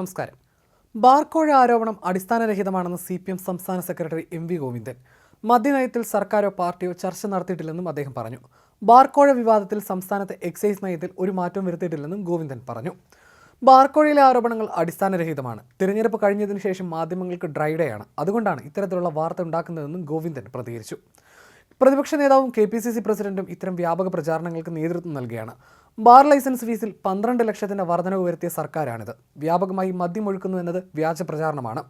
നമസ്കാരം. ബാർക്കോഴ ആരോപണം അടിസ്ഥാനരഹിതമാണെന്ന് സി പി എം സംസ്ഥാന സെക്രട്ടറി എം വി ഗോവിന്ദൻ. മദ്യനയത്തിൽ സർക്കാരോ പാർട്ടിയോ ചർച്ച നടത്തിയിട്ടില്ലെന്നും അദ്ദേഹം പറഞ്ഞു. ബാർക്കോഴ വിവാദത്തിൽ സംസ്ഥാനത്തെ എക്സൈസ് നയത്തിൽ ഒരു മാറ്റവും വരുത്തിയിട്ടില്ലെന്നും ഗോവിന്ദൻ പറഞ്ഞു. ബാർക്കോഴയിലെ ആരോപണങ്ങൾ അടിസ്ഥാനരഹിതമാണ്. തിരഞ്ഞെടുപ്പ് കഴിഞ്ഞതിനു ശേഷം മാധ്യമങ്ങൾക്ക് ഡ്രൈഡേ ആണ് അതുകൊണ്ടാണ് ഇത്തരത്തിലുള്ള വാർത്ത ഉണ്ടാക്കുന്നതെന്നും ഗോവിന്ദൻ പ്രതികരിച്ചു. പ്രതിപക്ഷ നേതാവും കെ പി സി സി പ്രസിഡന്റും ഇത്തരം വ്യാപക പ്രചാരണങ്ങൾക്ക് നേതൃത്വം നൽകുകയാണ്. ബാർ ലൈസൻസ് ഫീസിൽ പന്ത്രണ്ട് ലക്ഷത്തിന്റെ വർധനവ് വരുത്തിയ സർക്കാരാണിത്. വ്യാപകമായി മദ്യം ഒഴുക്കുന്നു എന്നത് വ്യാജ പ്രചാരണമാണ്.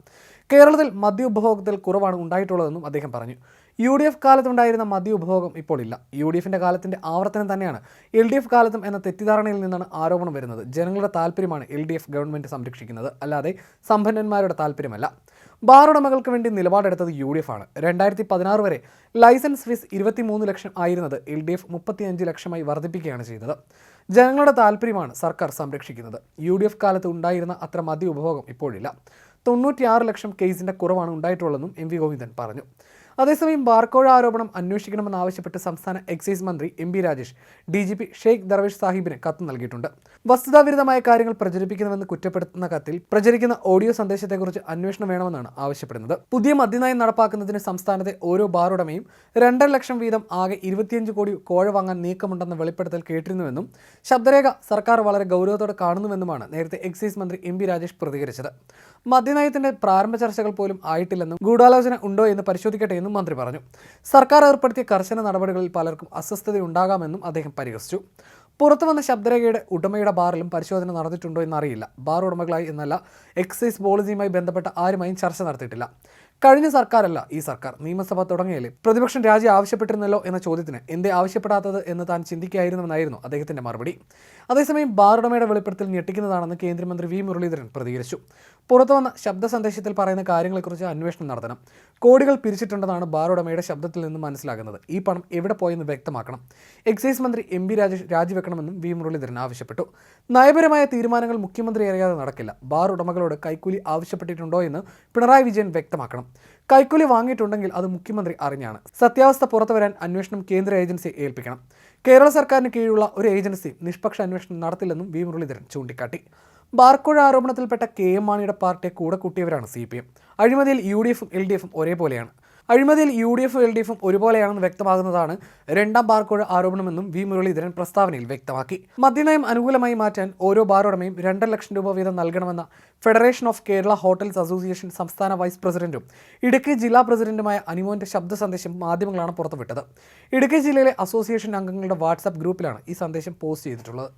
കേരളത്തിൽ മദ്യ ഉപഭോഗത്തിൽ കുറവാണ് ഉണ്ടായിട്ടുള്ളതെന്നും അദ്ദേഹം പറഞ്ഞു. യു ഡി എഫ് കാലത്തുണ്ടായിരുന്ന മദ്യ ഉപഭോഗം ഇപ്പോൾ ഇല്ല. യു ഡി എഫിന്റെ കാലത്തിന്റെ ആവർത്തനം തന്നെയാണ് എൽ ഡി എഫ് കാലത്തും എന്ന തെറ്റിദ്ധാരണയിൽ നിന്നാണ് ആരോപണം വരുന്നത്. ജനങ്ങളുടെ താല്പര്യമാണ് എൽ ഡി എഫ് ഗവൺമെന്റ് സംരക്ഷിക്കുന്നത്. അല്ലാതെ സമ്പന്നന്മാരുടെ താല്പര്യമല്ല. ബാർ ഉടമകൾക്ക് വേണ്ടി നിലപാടെടുത്തത് യു ഡി എഫ് ആണ് രണ്ടായിരത്തി പതിനാറ് വരെ ലൈസൻസ് ഫീസ് ഇരുപത്തിമൂന്ന് ലക്ഷം ആയിരുന്നത് എൽ ഡി എഫ് മുപ്പത്തിയഞ്ച് ലക്ഷമായി വർദ്ധിപ്പിക്കുകയാണ് ചെയ്തത്. ജനങ്ങളുടെ താല്പര്യമാണ് സർക്കാർ സംരക്ഷിക്കുന്നത്. യു ഡി എഫ് കാലത്ത് ഉണ്ടായിരുന്ന അത്ര മതി ഉപഭോഗം ഇപ്പോഴില്ല. തൊണ്ണൂറ്റിയാറ് ലക്ഷം കേസിന്റെ കുറവാണ് ഉണ്ടായിട്ടുള്ളതെന്നും എം വി ഗോവിന്ദൻ പറഞ്ഞു. അതേസമയം ബാർക്കോഴ ആരോപണം അന്വേഷിക്കണമെന്നാവശ്യപ്പെട്ട് സംസ്ഥാന എക്സൈസ് മന്ത്രി M P Rajesh D G P Shaik Darvesh സാഹിബിന് കത്ത് നൽകിയിട്ടുണ്ട്. വസ്തുതാവിരുദ്ധമായ കാര്യങ്ങൾ പ്രചരിപ്പിക്കുന്നുവെന്ന് കുറ്റപ്പെടുത്തുന്ന കത്തിൽ പ്രചരിക്കുന്ന ഓഡിയോ സന്ദേശത്തെക്കുറിച്ച് അന്വേഷണം വേണമെന്നാണ് ആവശ്യപ്പെടുന്നത്. പുതിയ മദ്യനയം നടപ്പാക്കുന്നതിന് സംസ്ഥാനത്തെ ഓരോ ബാറുടമയും രണ്ടര ലക്ഷം വീതം ആകെ ഇരുപത്തിയഞ്ച് കോടി കോഴ വാങ്ങാൻ നീക്കമുണ്ടെന്ന വെളിപ്പെടുത്തൽ കേട്ടിരുന്നുവെന്നും ശബ്ദരേഖ സർക്കാർ വളരെ ഗൗരവത്തോടെ കാണുന്നുവെന്നുമാണ് നേരത്തെ എക്സൈസ് മന്ത്രി എം പി രാജേഷ് പ്രതികരിച്ചത്. മദ്യനയത്തിന്റെ പ്രാരംഭ ചർച്ചകൾ പോലും ആയിട്ടില്ലെന്നും ഗൂഢാലോചന ഉണ്ടോ എന്ന് പരിശോധിക്കട്ടെ എന്നും മന്ത്രി പറഞ്ഞു. സർക്കാർ ഏർപ്പെടുത്തിയ കർശന നടപടികളിൽ പലർക്കും അസ്വസ്ഥതയുണ്ടാകാമെന്നും അദ്ദേഹം പരിഹസിച്ചു. പുറത്തു വന്ന ശബ്ദരേഖയുടെ ഉടമയുടെ ബാറിലും പരിശോധന നടന്നിട്ടുണ്ടോ എന്നറിയില്ല. ബാർ ഉടമകളായി എന്നല്ല എക്സൈസ് പോളിസിയുമായി ബന്ധപ്പെട്ട ആരുമായും ചർച്ച നടത്തിയിട്ടില്ല. കഴിഞ്ഞ സർക്കാരല്ല ഈ സർക്കാർ നിയമസഭ തുടങ്ങിയല്ലേ? പ്രതിപക്ഷം രാജി ആവശ്യപ്പെട്ടിരുന്നല്ലോ എന്ന ചോദ്യത്തിന് എന്തേ ആവശ്യപ്പെടാത്തത് എന്ന് താൻ ചിന്തിക്കായിരുന്നുവെന്നായിരുന്നു അദ്ദേഹത്തിന്റെ മറുപടി. അതേസമയം ബാറുടമയുടെ വെളിപ്പെടുത്തൽ ഞെട്ടിക്കുന്നതാണെന്ന് കേന്ദ്രമന്ത്രി വി മുരളീധരൻ പ്രതികരിച്ചു. പുറത്തുവന്ന ശബ്ദ സന്ദേശത്തിൽ പറയുന്ന കാര്യങ്ങളെക്കുറിച്ച് അന്വേഷണം നടത്തണം. കോടികൾ പിരിച്ചിട്ടുണ്ടെന്നാണ് ബാറുടമയുടെ ശബ്ദത്തിൽ നിന്ന് മനസ്സിലാകുന്നത്. ഈ പണം എവിടെ പോയെന്ന് വ്യക്തമാക്കണം. എക്സൈസ് മന്ത്രി എം പി രാജേഷ് രാജിവെക്കണമെന്നും വി മുരളീധരൻ ആവശ്യപ്പെട്ടു. നയപരമായ തീരുമാനങ്ങൾ മുഖ്യമന്ത്രി അറിയാതെ നടക്കില്ല. ബാർ ഉടമകളോട് കൈക്കൂലി ആവശ്യപ്പെട്ടിട്ടുണ്ടോ എന്ന് പിണറായി വിജയൻ വ്യക്തമാക്കണം. കൈക്കൂലി വാങ്ങിയിട്ടുണ്ടെങ്കിൽ അത് മുഖ്യമന്ത്രി അറിഞ്ഞാണ്. സത്യാവസ്ഥ പുറത്തു വരാൻ അന്വേഷണം കേന്ദ്ര ഏജൻസിയെ ഏൽപ്പിക്കണം. കേരള സർക്കാരിന് കീഴിലുള്ള ഒരു ഏജൻസി നിഷ്പക്ഷ അന്വേഷണം നടത്തില്ലെന്നും വി മുരളീധരൻ ചൂണ്ടിക്കാട്ടി. ബാർക്കോഴ ആരോപണത്തിൽപ്പെട്ട കെ എം മാണിയുടെ പാർട്ടിയെ കൂടെ കൂട്ടിയവരാണ് സി പി എം. അഴിമതിയിൽ യു ഡി എഫും എൽ ഡി എഫും ഒരേപോലെയാണ്. അഴിമതിയിൽ യു ഡി എഫും എൽ ഡി എഫും ഒരുപോലെയാണെന്ന് വ്യക്തമാകുന്നതാണ് രണ്ടാം ബാർക്കോഴ ആരോപണമെന്നും വി മുരളീധരൻ പ്രസ്താവനയിൽ വ്യക്തമാക്കി. മദ്യനയം അനുകൂലമായി മാറ്റാൻ ഓരോ ബാർ ഉടമയും രണ്ടര ലക്ഷം രൂപ വീതം നൽകണമെന്ന federation of Kerala hotels association സംസ്ഥാന വൈസ് പ്രസിഡന്റും ഇടുക്കി ജില്ലാ പ്രസിഡന്റുമായ അനിമോന്റെ ശബ്ദ സന്ദേശം മാധ്യമങ്ങളാണ് പുറത്തുവിട്ടത്. ഇടുക്കി ജില്ലയിലെ അസോസിയേഷൻ അംഗങ്ങളുടെ വാട്സാപ്പ് ഗ്രൂപ്പിലാണ് ഈ സന്ദേശം പോസ്റ്റ് ചെയ്തിട്ടുള്ളത്.